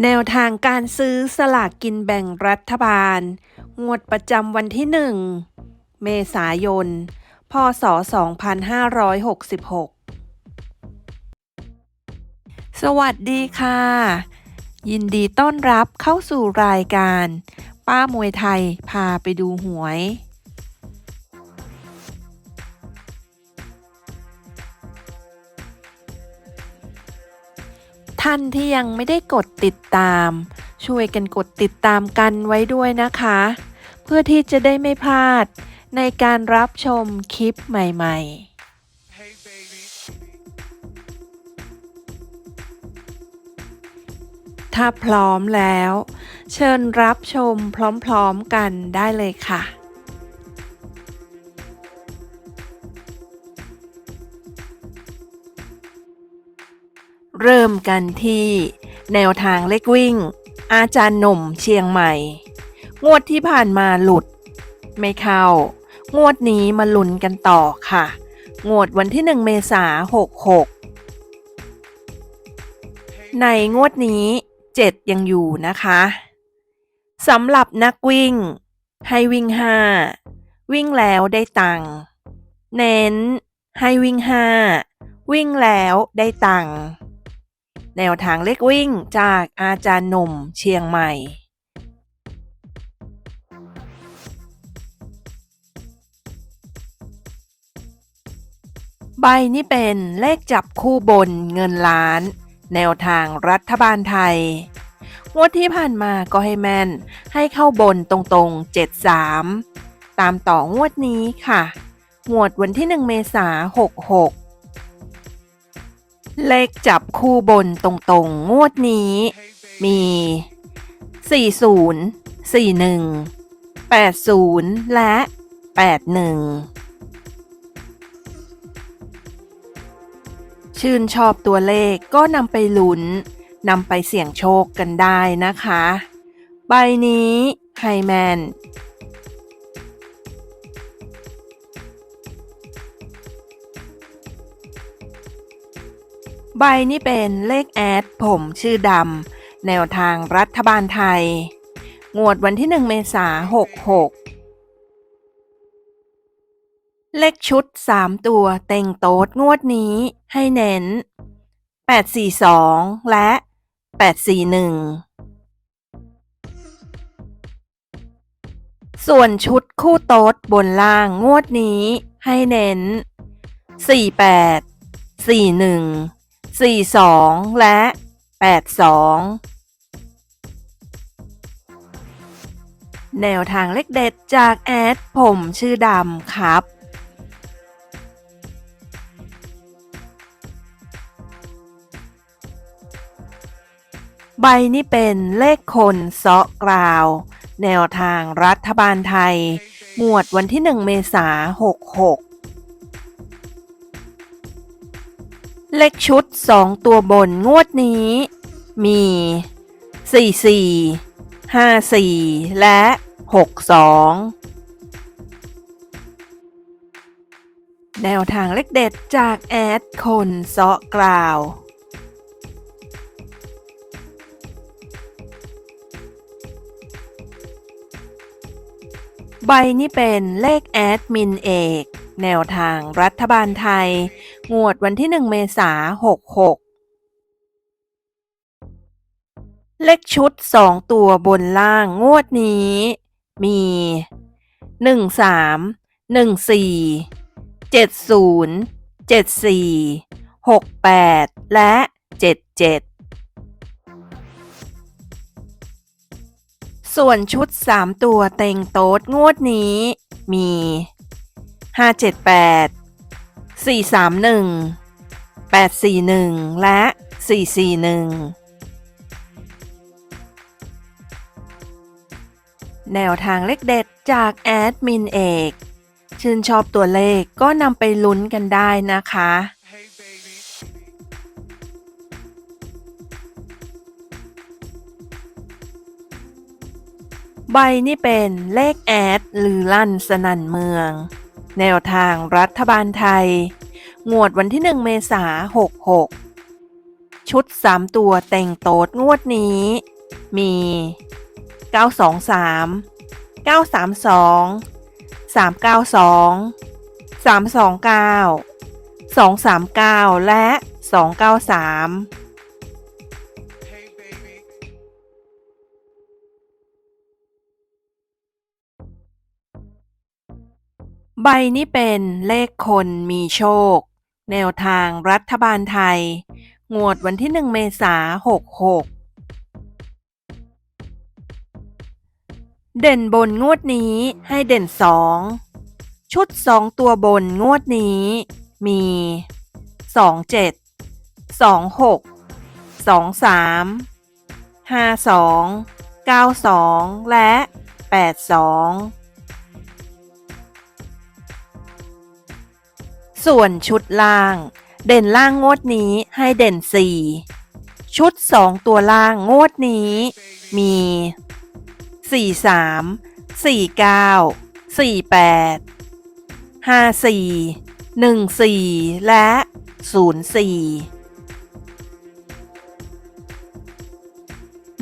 แนวทางการซื้อสลากกินแบ่งรัฐบาล งวดประจำวันที่ 1 เมษายน พศ 2566 สวัสดีค่ะ ยินดีต้อนรับเข้าสู่รายการ ป้ามวยไทยพาไปดูหวย ท่านที่ยังไม่ได้กดติดตาม ช่วยกันกดติดตามกันไว้ด้วยนะคะ เพื่อที่จะได้ไม่พลาดในการรับชมคลิปใหม่ๆถ้าพร้อมแล้ว เชิญรับชมพร้อมๆกันได้เลยค่ะ เริ่มกันที่ แนวทางเลขวิ่ง อาจารย์หนุ่มเชียงใหม่ งวดที่ผ่านมาหลุด ไม่เข้า งวดนี้มาลุ้นกันต่อค่ะ งวดวันที่ 1 เมษาหกหกในงวดนี้ 7 ยังอยู่นะคะสำหรับนักวิ่ง ให้วิ่ง 5 วิ่งแล้วได้ตังค์เน้นให้วิ่ง 5 วิ่งแล้วได้ตังค์ แนวทางเลขวิ่งจากอาจารย์หนุ่มเชียงใหม่ ใบนี้เป็นเลขจับคู่บนเงินล้าน แนวทางรัฐบาลไทย งวดที่ผ่านมาก็ให้แม่น ให้เข้าบนตรงๆ 73 ตามต่องวดนี้ค่ะ งวดวันที่ 1 เมษา66 เลขจับคู่บนตรงๆ งวดนี้ มี 40 41 80 และ 81 ชื่นชอบตัวเลขก็นำไปลุ้นนำไปเสี่ยงโชคกันได้นะคะ ใบนี้ไฮแมน ใบนี้เป็นเลขแอดผมชื่อดำแนวทางรัฐบาลไทย งวดวันที่ 1 เมษาหกหกเลขชุด 3 ตัวเต็งโต๊ดงวดนี้ให้เน้น 842 และ 841ส่วนชุดคู่โต๊ดบนล่างงวดนี้ให้เน้น 48 41 42 และ 82 แนวทางเลขเด็ดจากแอดผมชื่อดำครับใบนี้เป็นเลขคนเซาะกล่าว แนวทางรัฐบาลไทย หมวดวันที่ 1 เมษา66 เลขชุด 2 ตัวบนงวดนี้ มี 44 54 และ 62 แนวทางเลขเด็ดจากแอดคนเซาะกล่าว ใบนี้เป็นเลขแอดมินเอก แนวทางรัฐบาลไทย งวดวันที่ 1 เมษาหกหกเลขชุด 2 ตัวบนล่างงวดนี้ มี 13 14 70 74 68 และ 77ส่วนชุด 3 ตัวเต็งโต๊ดงวดนี้มี 578 431 841 และ 441 แนวทางเลขเด็ดจากแอดมินเอกชื่นชอบตัวเลขก็นำไปลุ้นกันได้นะคะ ใบนี้เป็นเลขแอดหรือลั่นสนันเมือง แนวทางรัฐบาลไทย งวดวันที่ 1 เมษาหกหกชชุดสามตัวแต่งโต๊ดงวดนี้ มี 923 932 392 329 239 และ 293 ใบนี้เป็นเลขคนมีโชค แนวทางรัฐบาลไทย งวดวันที่ 1 เมษา66 เด่นบนงวดนี้ให้เด่น 2 ชุด 2 ตัวบนงวดนี้ มี 27 26 23 52 92 และ 82 ส่วนชุดล่าง เด่นล่างงวดนี้ให้เด่น 4 ชุด 2 ตัวล่างงวดนี้ มี 43 49 48 54 14 และ 04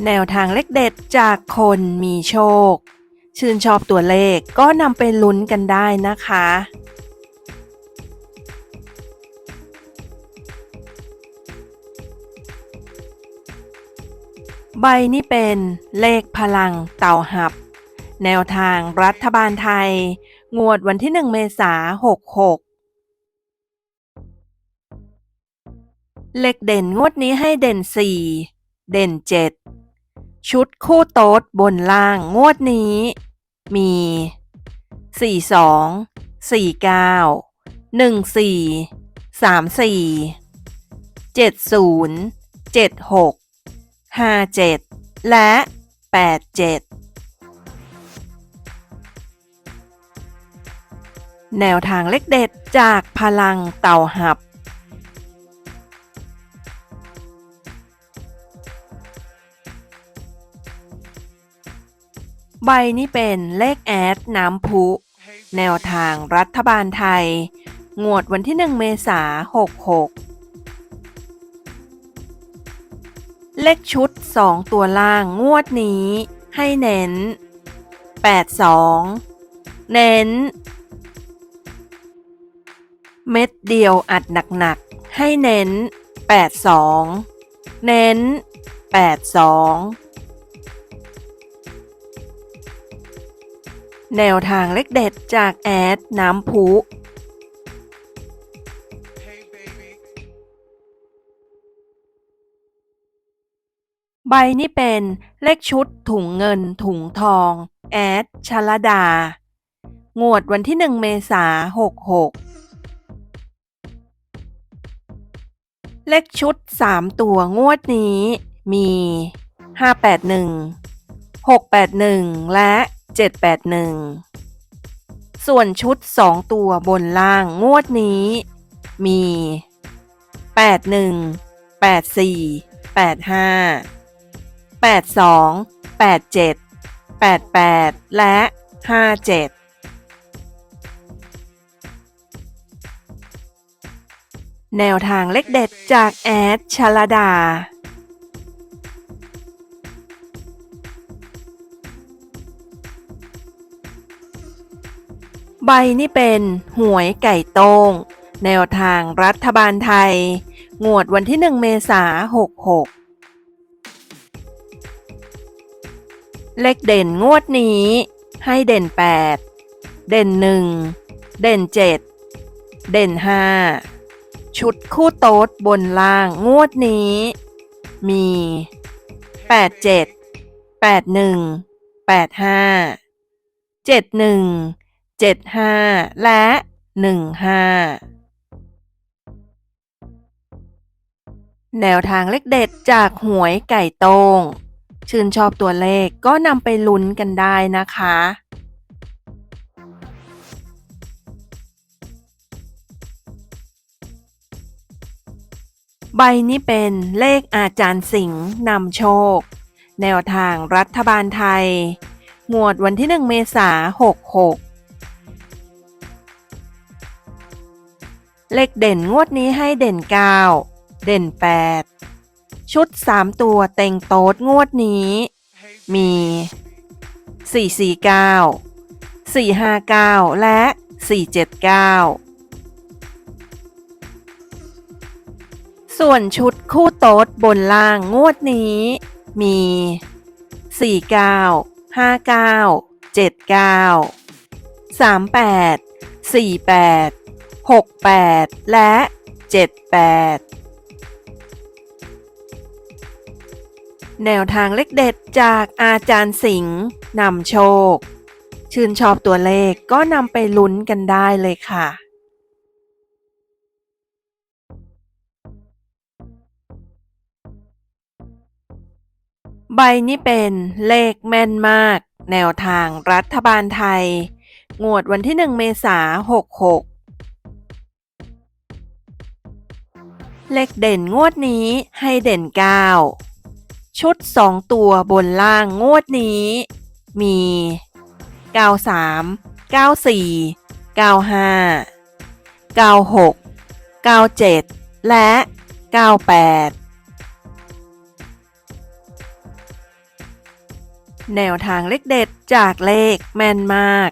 แนวทางเลขเด็ดจากคนมีโชค ชื่นชอบตัวเลขก็นำไปลุ้นกันได้นะคะ ใบนี้เป็นเลขพลังเต่าหับ แนวทางรัฐบาลไทย งวดวันที่ 1 เมษาหกหกเลขเด่นงวดนี้ให้เด่น 4 เด่น 7 ชุดคู่โต๊ดบนล่างงวดนี้ มี 42 49 14 34 70 76 57 และ 87 แนวทางเลขเด็ดจากพลังเต่าหับ ใบนี้เป็นเลขแอดน้ำพุแนวทางรัฐบาลไทย งวดวันที่ 1 เมษา66 เลขชุด 2 ตัวล่างงวดนี้ให้เน้น 82 เน้น เม็ดเดียวอัดหนักๆ ให้เน้น 82 เน้น 82 แนวทางเลขเด็ดจากแอดน้ำพุ ใบนี้เป็นเลขชุดถุงเงินถุงทอง แอดชลดา งวดวันที่1เมษาหกหกเลขชุด3ตัวงวดนี้มี581 681และ781ส่วนชุด2ตัวบนล่างงวดนี้ มี81 84 85 82 87 88 และ 57แนวทางเลขเด็ดจากแอดชลาดา ใบนี่เป็นหวยไก่โต้ง แนวทางรัฐบาลไทย งวดวันที่ 1 เมษา66 เลขเด่นงวดนี้ ให้เด่น 8 เด่น 1 เด่น 7 เด่น 5 ชุดคู่โต๊ดบนล่างงวดนี้ มี 87 81 85 71 75 และ 15 แนวทางเลขเด็ดจากหวยไก่โต้ง ชื่นชอบตัวเลขก็นำไปลุ้นกันได้นะคะ ใบนี้เป็นเลขอาจารย์สิงห์นำโชค แนวทางรัฐบาลไทย งวดวันที่ 1 เมษาหกหกเลขเด่นงวดนี้ให้เด่น 9 เด่น 8 ชุด 3 ตัวเต็งโต๊ดงวดนี้ มี 449 459 และ 479 ส่วนชุดคู่โต๊ดบนล่างงวดนี้ มี 49 59 79 38 48 68 และ 78 แนวทางเลขเด็ดจากอาจารย์สิงห์นำโชค ชื่นชอบตัวเลขก็นำไปลุ้นกันได้เลยค่ะใบนี้เป็นเลขแม่นมาก แนวทางรัฐบาลไทย งวดวันที่ 1 เมษาหกหกเลขเด่นงวดนี้ให้เด่น 9 ชุด 2 ตัวบนล่างงวดนี้ มี 93 94 95 96 97 และ 98 แนวทางเลขเด็ดจากเลขแม่นมาก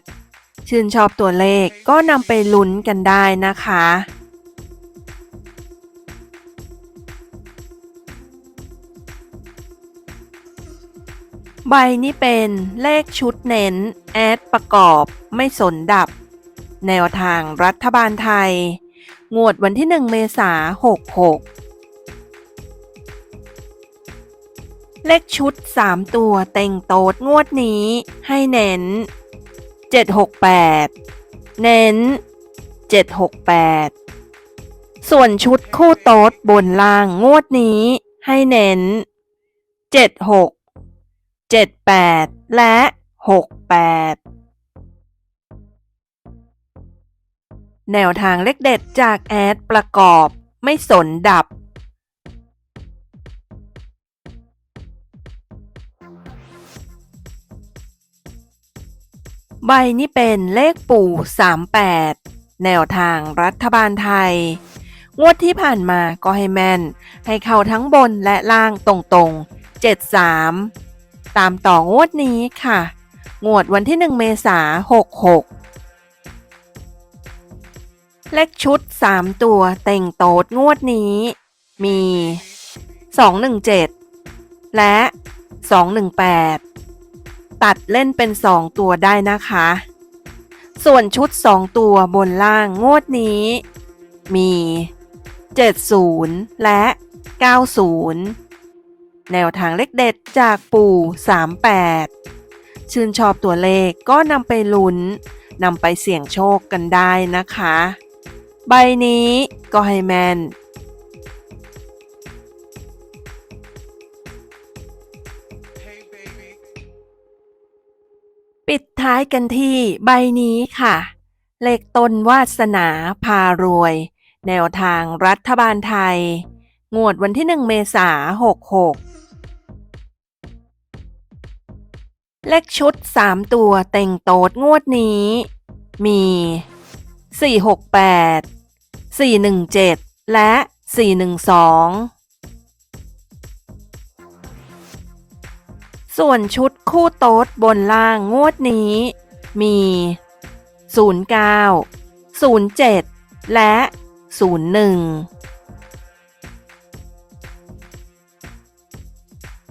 ชื่นชอบตัวเลขก็นำไปลุ้นกันได้นะคะ ใบนี้เป็นเลขชุดเน้น แอดประกอบไม่สนดับ แนวทางรัฐบาลไทย งวดวันที่ 1 เมษาหกหกเลขชุด 3 ตัวเต็งโต๊ดงวดนี้ให้เน้น 768 เน้น 768 ส่วนชุดคู่โต๊ดบนล่างงวดนี้ให้เน้น 76 78 และ 68 แนวทางเลขเด็ดจากแอดประกอบไม่สนดับ ใบนี้เป็นเลขปู่ 38 แนวทางรัฐบาลไทย งวดที่ผ่านมาก็ให้แม่น ให้เข้าทั้งบนและล่างตรงๆ 73 ตามต่องวดนี้ค่ะ งวดวันที่ 1 เมษา66 เลขชุด 3 ตัวเต็งโต๊ดงวดนี้ มี 217 และ 218 ตัดเล่นเป็น 2 ตัวได้นะคะ ส่วนชุด 2 ตัวบนล่างงวดนี้ มี 70 และ 90 แนวทางเลขเด็ดจากปู่ 38 ชื่นชอบตัวเลขก็นำไปลุ้นนำไปเสี่ยงโชคกันได้นะคะ ใบนี้ก็ให้แมนปิดท้ายกันที่ใบนี้ค่ะ เลขต้นวาสนาพารวย แนวทางรัฐบาลไทย งวดวันที่ 1 เมษา66 เลขชุด 3 ตัวเต็งโต๊ดงวดนี้ มี 468 417 และ 412 ส่วนชุดคู่โต๊ดบนล่างงวดนี้ มี 09 07 และ 01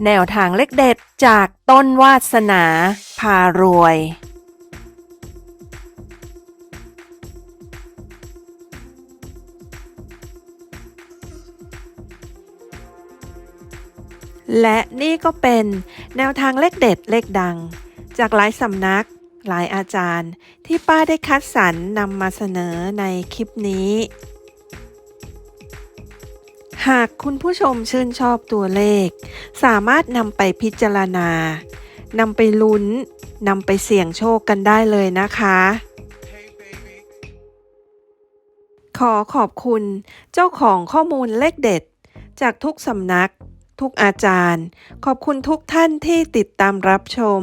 แนวทางเลขเด็ดจากต้นวาสนา พารวย และนี่ก็เป็นแนวทางเลขเด็ดเลขดัง จากหลายสำนักหลายอาจารย์ที่ป้าได้คัดสรรนำมาเสนอในคลิปนี้ หากคุณผู้ชมชื่นชอบตัวเลข สามารถนำไปพิจารณานำไปลุ้นนำไปเสี่ยงโชคกันได้เลยนะคะ ขอขอบคุณเจ้าของข้อมูลเลขเด็ด จากทุกสำนัก ทุกอาจารย์ ขอบคุณทุกท่านที่ติดตามรับชม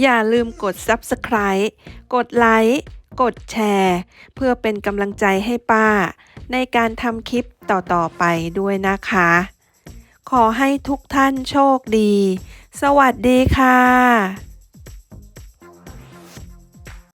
อย่าลืมกด Subscribe กดไลค์ กดแชร์ เพื่อเป็นกำลังใจให้ป้า ในการทำคลิปต่อๆไปด้วยนะคะ ขอให้ทุกท่านโชคดี สวัสดีค่ะ